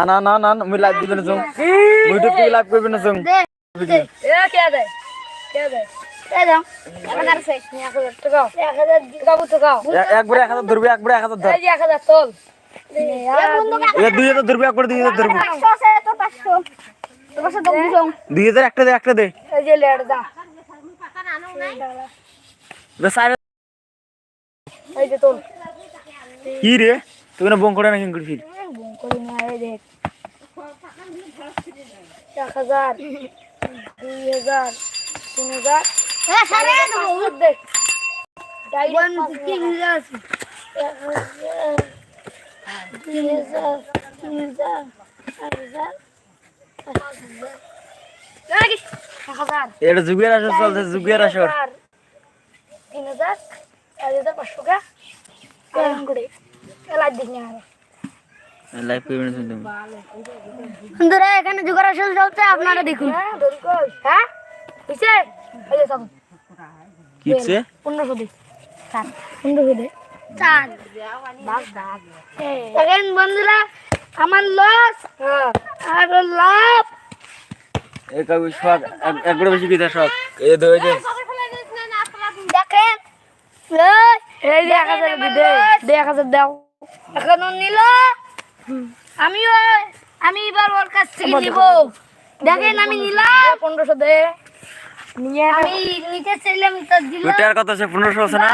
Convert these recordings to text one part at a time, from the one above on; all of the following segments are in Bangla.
আন আন আন মুই লাইভ দিবেন সং মুই তো লাইভ করবেন সং এ কে দে? কে দে? একবারে এক হাজার ধরবি একবারে এক হাজার ধর। এক হাজার তোল। দুই হাজার ধরবি একবারে দুই হাজার ধরবি। দুই হাজার একটা দে একটা দে। এই যে লেট দা। বে সাইড এই যে তোল। কি রে? তুই না বং করে না কিং করবি বম না দেখ। এক হাজার দুই হাজার তিন হাজার হ্যাঁ দেখ। তিন হাজার। দুই হাজার তিন হাজার চার হাজার পাঁচ হাজার। এটা যুগের আসর চলছে যুগের আসর। তিন হাজার চার হাজার পাঁচশো কা। করে। লাইট দিস না লাইভ করবেন তুমি বন্ধুরা এখানে জোগাড় আসল চলছে আপনারা দেখুন। হ্যাঁ হ্যাঁ? এই দে। চার দে। চার। বন্ধুরা আমার লস আর লাভ। এ কাগজ শখ একবারে বেশি কিতা শখ। এ ধরে দে। দেখেন এই যে এক হাজার দে দে এক হাজার দাও। এখন ও নিল। আমিও আমি এবার ওর কাছ থেকে নিব। দেখেন আমি নিলাম। পনেরোশো দে। আমি নিতে চাইলাম তো দিল ওটার কথা আছে? পনেরোশো আছে না?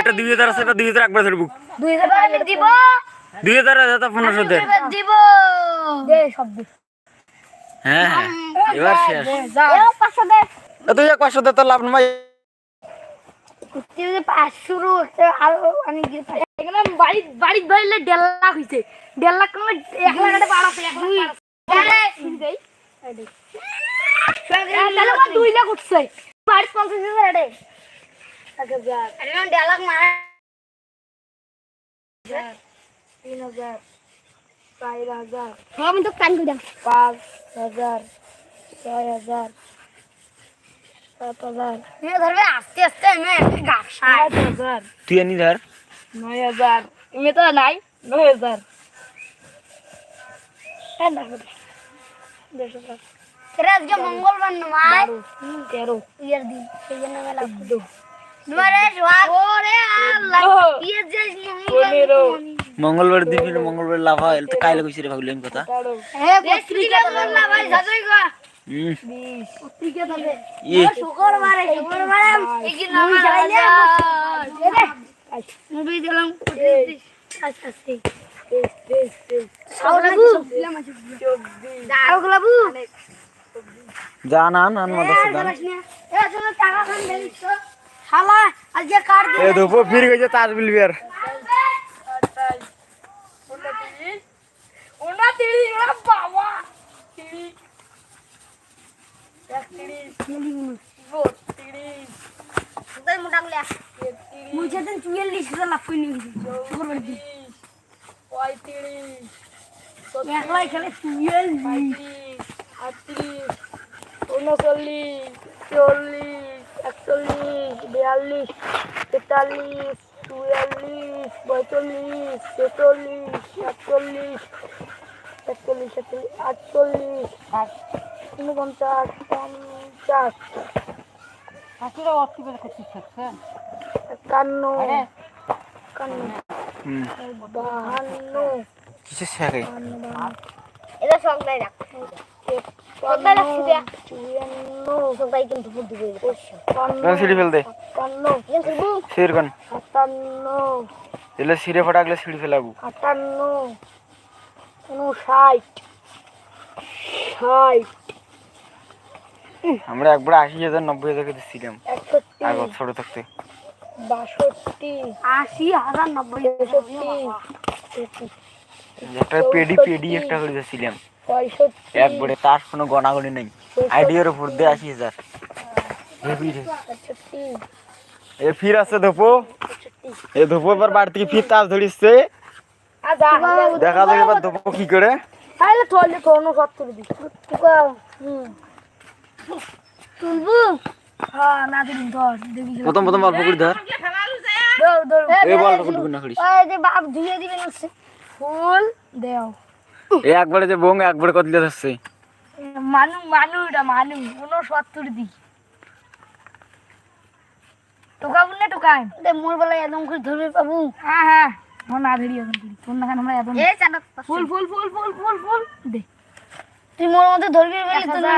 এটা দুই হাজার আছে এটা দুই হাজার একবার ধরবো দুই হাজার আমি দিব। দুই হাজার আছে পনেরোশো দে। এবার দিব। দে সব দে। হ্যাঁ এবার শেষ। পাঁচশো দে। তুই এক পাঁচশো দে তোর লাভ নাই। কুত্তি যে পাঁচশো আরও অনেক এখানে বাড়ি বাড়ি ধরলে দেড় লাখ হয়েছে দেড় লাখ কমে এক লাখ একটা বাড়াছে এক লাখ দুই লাখ উঠছে। বাড়ি পঞ্চাশ হাজার হাজার। দেড় লাখ মারা তিন হাজার চার হাজার আমি তো কান করে পাঁচ হাজার ছয় হাজার সাত হাজার ধরবে আস্তে আস্তে আমি আট হাজার তুই আনি ধর। নয় হাজার। এমনি তো নাই নয় হাজার। না দেড়শো টাকা। এটা আজকে মঙ্গলবার নয় তেরো। ইয়ের দিন সেই জন্য মঙ্গলবার দিন মঙ্গলবার লাভ হয় তো কাইলে কইছি রে ভাবলাম কথা। ফির গেছে তাজ বিলবি আর ওনা বাবা তিরি এক তিরি গো তিরি তাই মোটা গুলা মুঝে দিন চুয়াল্লিশ লাভ করে দিন পঁয়ত্রিশ একলাই খেলে চুয়াল্লিশ আটত্রিশ উনচল্লিশ চল্লিশ একচল্লিশ বিয়াল্লিশ তেতাল্লিশ চুয়াল্লিশ পঁয়তাল্লিশ, ছেচল্লিশ সাতচল্লিশ একচল্লিশ সাতচল্লিশ আটচল্লিশ ঊনপঞ্চাশ পঞ্চাশ। একান্ন। একান্ন। হুম। বাহান্ন। কিসে শেখে এটা সব নাই রাখ সবাই রাখছি দেয়া সবাই কিন্তু বুদ্ধি করে পঞ্চান্ন সিঁড়ি ফেল দে। কিন্তু সির কন সাতান্ন। এলে সিঁড়ে ফটাকলে সিঁড়ি ফেলাবো। আটান্ন। উনষাট ষাট। আমরা একবার আশি হাজার নব্বই হাজার করে ছিলাম আগে ছোট থাকতে? বাষট্টি। আশি হাজার নব্বই একটা পেডি পেডি একটা করে ছিলাম পঁয়ষট্টি। একবারে তার কোনো গণাগণি নেই। আইডিয়ার উপর দিয়ে আশি হাজার। একষট্টি। এ ফির আছে ধোপো। এ ধোপো এবার বাড়ি থেকে ফির তাস ধরিচ্ছে আচ্ছা দেখা যাক এবার ধোপো কি করে। তাহলে থলে কোনো সত্তর দি হুম। তুলবু? হ্যাঁ না দিন ধর দেখি প্রথম প্রথম অল্প করে ধর। দৌড় দৌড় এই বলটা কুটু না করিস। এই যে বাপ ধুয়ে দিবেন হচ্ছে ফুল দেও। এই একবারে যে বং একবারে কত লিটার হচ্ছে মানু মানু এটা মানু। উনসত্তর দি টোকাবো না টোকাই মোর বেলায় একদম করে ধরবে পাবো হ্যাঁ হ্যাঁ। না ধরি একদম করি। তোর না আমরা একদম ফুল ফুল ফুল ফুল ফুল ফুল। দে। তুই মোর মধ্যে ধরবি বলে তো না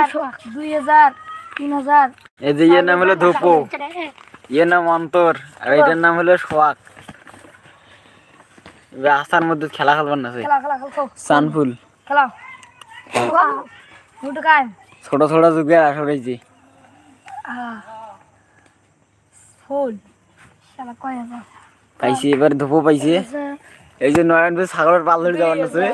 দুই হাজার তিন হাজার। এই যে ইয়ের নাম হলো ধোপো। ইয়ের নাম অন্তর। আর এটার নাম হলো সোয়াক রাস্তার মধ্যে খেলা খেলবার না খেলা খেলা খেলা সানফুল। খেলা ছোট ছোট যুগে আসর হয়েছে ফুল। খেলা কয় পাইছি এবার ধোপো পাইছে। এই যে নয়ন ভাই ছাগলের পাল ধরে যাওয়ার আছে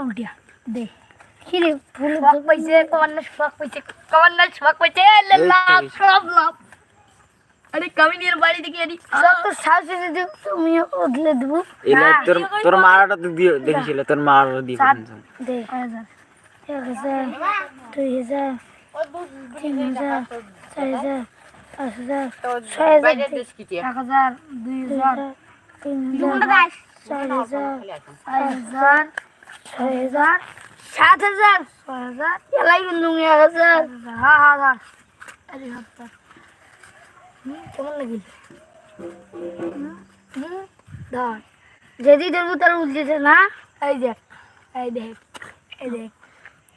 উল্টিয়া দে কি রে পাইছে কমান্না পাইছে পাইছে লাভ সব লাভ আরে কামিনীর বাড়ি থেকে আনি সব তো সাহসে দিদি তুমি ওদলে দেবো। এলে তোর তোর মারাটা দেখিছিল তোর মার দিয়ে সাত দে। এক হাজার দুই হাজার তিন হাজার চার হাজার পাঁচ হাজার ছয় হাজার এক হাজার দুই হাজার তিন হাজার চার হাজার পাঁচ হাজার ছয় হাজার সাত হাজার ছয় হাজার এলাই বন্ধু এক হাজার। হ্যাঁ হাজার আরে হাজার হুম, কেমন লাগিল? ধর। যেদি ধরবো তার উল্টেছে না এই দেখ এই দেখ এই দেখ।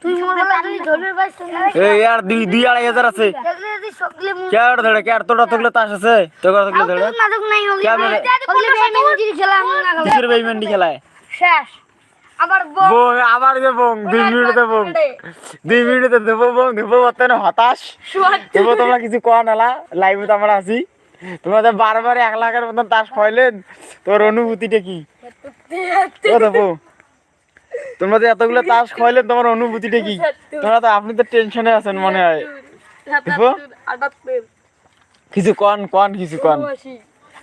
তুই মোর তুই ধরবে পাইছ এই আর দুই দুই আড়াই হাজার আছে। কে আর ধরে কে আর তোরা তোগুলো তাস আছে? তোগুলো ধরে? নাই কে খেলা না। খেলায়? শেষ। আবার বং আবার যে বং দুই মিনিটে বং দুই মিনিটে দেবো বং দেবো বর্তমানে হতাশ। দেবো তোমরা কিছু কোয়া নালা লাইভে তো আমরা আছি। তোমাদের বারবার এক লাখের মতন তাস খাইলেন তোর অনুভূতিটা কি? ও দেবো তোমরা যে এতগুলো তাস খাইলেন তোমার অনুভূতিটা কি? তোমরা তো আপনি তো টেনশনে আছেন মনে হয়। কিছু কন কন কিছু কন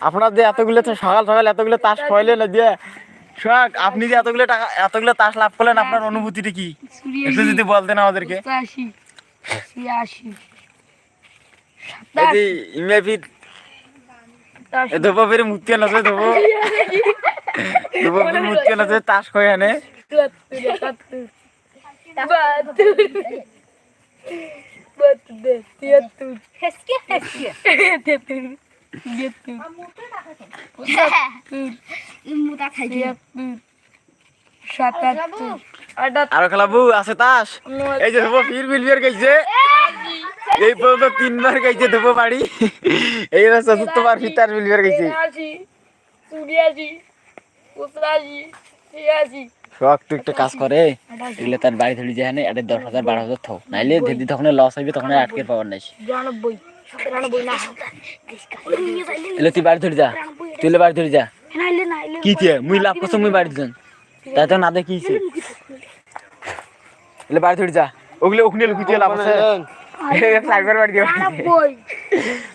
আপনার যে এতগুলো সকাল সকাল এতগুলো তাস খাইলেন দিয়ে সোহাগ আপনি যে এতগুলো টাকা এতগুলো তাস লাভ করলেন আপনার অনুভূতিটা কি? একটু যদি বলতেন আমাদেরকে। ইমেফি ধোপা ফেরে আছে ধোপো। ধোপা ফেরে আছে তাস খাই আনে? আরও খেলাবো আছে তাস। এই যে ফির গাইছে এই পর্যন্ত তিনবার ধোপো বাড়ি। এইবার চতুর্থবার ফির তার বিল বিয়ার গাইছে শখ, তুই একটা কাজ করে এগুলো তার বাড়ি ধরে যায় এটা দশ হাজার, বারো হাজার থাও। নাইলে যদি তখন লস হইবে তখন আটকে পাবার নাই এলে তুই বাড়ি ধরে যা তুই এলে বাড়ি ধরে যা কি মুই লাভ করছ মুই বাড়ি দিছেন তাই তো না দেখিছে এলে বাড়ি ধরে যা ওগুলো ওখানে লুকিয়ে লাভ আছে সাইবার বাড়ি দিয়ে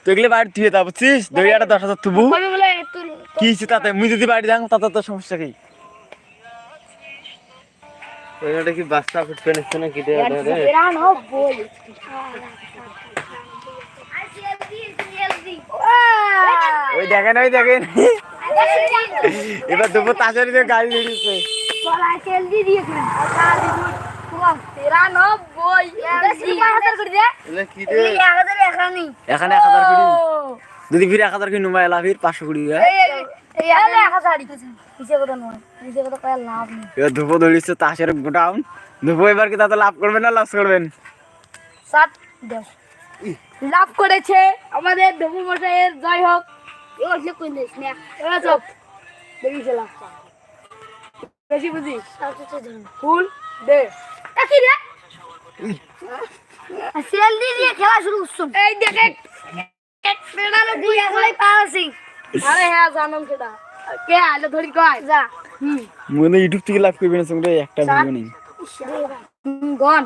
তো এগুলো বাড়ি তুই তা বুঝছিস দুই দশ হাজার তুবু কি তাতে মুই যদি বাড়ি যাং তাতে তো সমস্যা কি কি বাস্তা ফুটবে না কি দেয়া দেয়া দেয়া? বিরানব্বই ওই দেখেন ওই দেখেন। এবার দুপুর তাসের দিয়ে গাড়ি বেরিয়েছে তিরানব্বই। এটা কি দে? এখানে এক হাজার কুড়ি যদি ফির এক হাজার কুড়ি পাঁচশো কুড়ি এবার ধুপো ধরিচ্ছে তাসের গোডাউন। ধুপো এবার কি তাতে লাভ করবেন না লস করবেন? লাভ করেছে আমাদের ধবু মশাইয়ের। জয় হোক এবার চপ বেরিয়েছিলাম বেশি বুঝি ফুল দে কি রে সিরিয়াল দিয়ে দিয়ে খেলা শুরু করছ এই দেখে আরে হ্যাঁ জানাম সেটা কে আলো ধরি কয় যা মনে ইউটিউব থেকে লাভ করবেন সঙ্গে একটা ভিডিও নেই গন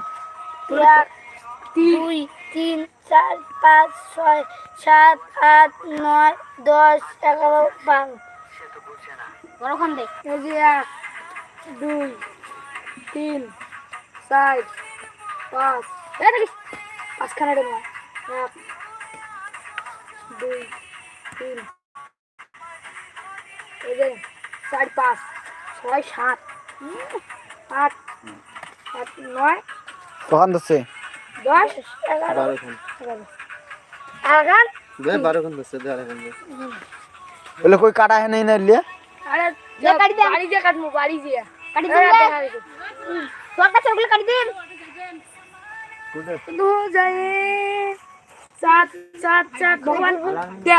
দুই তিন চার পাঁচ ছয় সাত আট নয় দশ এগারো বারো। বড়ক্ষণ দেখ এই এক দুই তিন চার পাঁচ। পাঁচখানা দেবো এক দুই তিন। এই যে চার পাঁচ ছয় সাত আট আট নয়। কখন ধরছে। बोले कोई काटा है? नहीं ना लिया। अरे ये दे। बारी जे काट मु बारी जे दे। तो का चोकले काट दे। दो जाए सात सात सात। भगवान। को क्या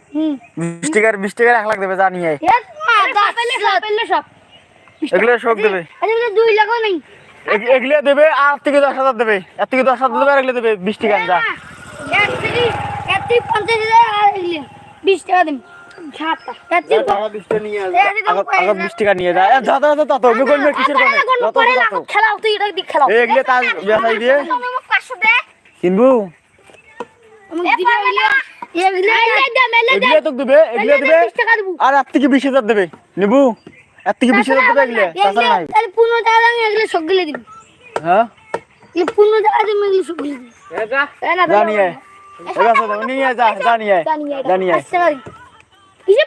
বিশ টাকার বিশ টাকার এক লাখ দেবে যা নিয়ে এগুলো শোক দেবে দুই লাখও নেই এগুলো দেবে আর থেকে দশ হাজার দেবে এর থেকে দশ হাজার দেবে আর এগুলো দেবে বিশ টাকা যা কিনবু এগুলো তো দেবে এগুলো দেবে।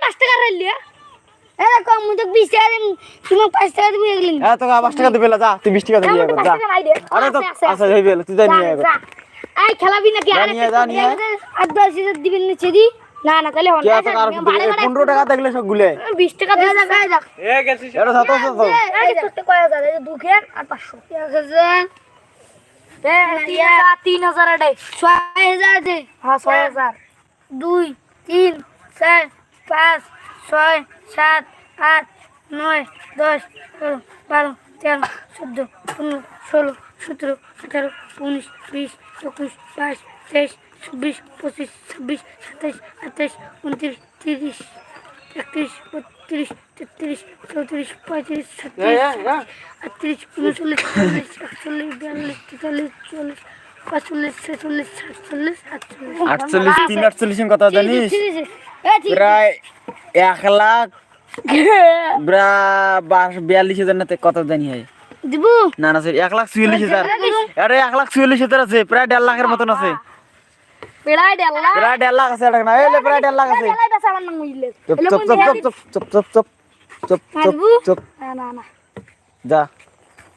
পাঁচ টাকা রাইলিয়া এরা কম মুদক 20 টাকা তুমি 5 টাকা দিবি এগুলো হ্যাঁ তো 5 টাকা দিবে যা তুই 20 টাকা দিবি যা। এই খেলাবি নাকি। আর দশ হাজার দিবেন নিচে দি না না তাহলে 15 টাকা দেখলে সব গুলে। বিশ টাকা দিয়ে এই যাক এটা কয় হাজার? দুখের আর পাঁচশো। এক হাজার তিন হাজার এটাই। ছয় হাজার দে। হ্যাঁ ছয় হাজার। দুই তিন চার পাঁচ ছয় সাত আট নয় দশ বারো তেরো চোদ্দ পনেরো ষোলো সতেরো আঠারো উনিশ বিশ একুশ বাইশ তেইশ চব্বিশ পঁচিশ ছাব্বিশ সাতাইশ আঠাইশ উনত্রিশ তিরিশ একত্রিশ বত্রিশ তেত্রিশ চৌত্রিশ পঁয়ত্রিশ ছত্রিশ আটত্রিশ উনচল্লিশ চল্লিশ একচল্লিশ বিয়াল্লিশ তেতাল্লিশ চল্লিশ পঁয়তাল্লিশ ছেচল্লিশ সাতচল্লিশ আটচল্লিশ 48 3 48 কত জানিস? ঠিক আছে এই ঠিক প্রায় 1 লাখ বিয়াল্লিশ হাজার না তে কত জানি হয়। দিব? না না স্যার এক লাখ চুয়াল্লিশ হাজার। আরে এক লাখ চুয়াল্লিশ হাজার আছে প্রায় দেড় লাখের মতন আছে। প্রায় দেড় লাখ? আছে এটা না এলে প্রায় দেড় লাখ আছে। চুপ চুপ চুপ চুপ চুপ চুপ চুপ চুপ চুপ? চুপ। না যা।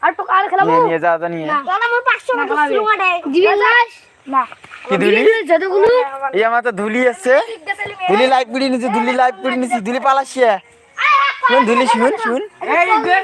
আর তো কাল খেলাবো? নিয়ে যা যা নিয়ে। না। না আমার 500 টাকা দিবি না না। কি ধুলি? যতগুলো? এই আমার তো ধুলি আছে। ধুলি লাইভ পিড়ি নিছি ধুলি লাইভ পিড়ি নিছি ধুলি পালাসিয়া শুন ধুলি শুন কয় হাজার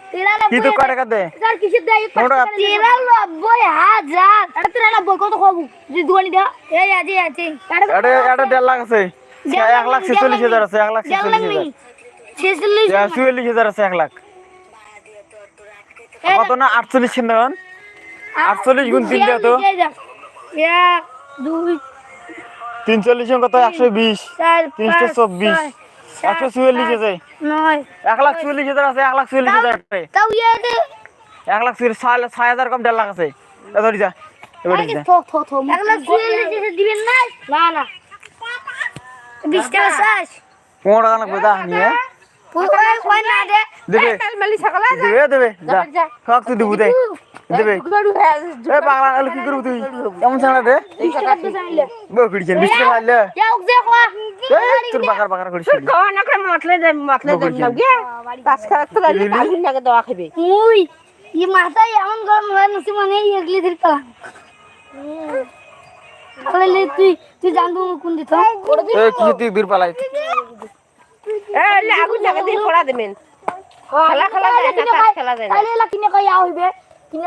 কি কয় টাকা দে স্যার কিসের দেয়? কত টাকা? তেরা নব্বই হাজার। এটা তেরা কত খাব? যে দুয়ানি দা এই আছে আছে এটা এটা দেড় লাখ আছে। এক লাখ ছেচল্লিশ হাজার আছে এক লাখ ছেচল্লিশ হাজার। চুয়াল্লিশ হাজার। আছে এক লাখ। কত না? আটচল্লিশ আটচল্লিশ গুণ তিন তো। এক দুই তিন কত? একশো বিশ। তিনশো চব্বিশ। একশো চুয়াল্লিশ আছে। এক লাখ চুয়াল্লিশ হাজার আছে এক লাখ চুয়াল্লিশ হাজার এক লাখ ছয় হাজার কম দেড় লাখ আছে। ধরি যা। পনেরো যা নিয়ে। তুই দেবে বাংলা কি করব তুই? কেমন সামনে রে বউ পিড়ছেন বৃষ্টি মারলে তোর বাকার বাকার করিস না করে মতলে দেন মতলে দেন না গে কাজ খারাপ তো লাগলে কাজ নাকে দেওয়া খাবে। মুই ই মাথায় এমন গরম হয় নসি মানে এগলি দির কালা তাহলে তুই তুই জানব কোন দিত এ কি তুই দূর পালাই? এ আগুন নাকে দিয়ে ফোড়া দেবেন। খেলা খেলা দেন না খেলা দেন তাহলে কিনে কই আ হইবে? কিনে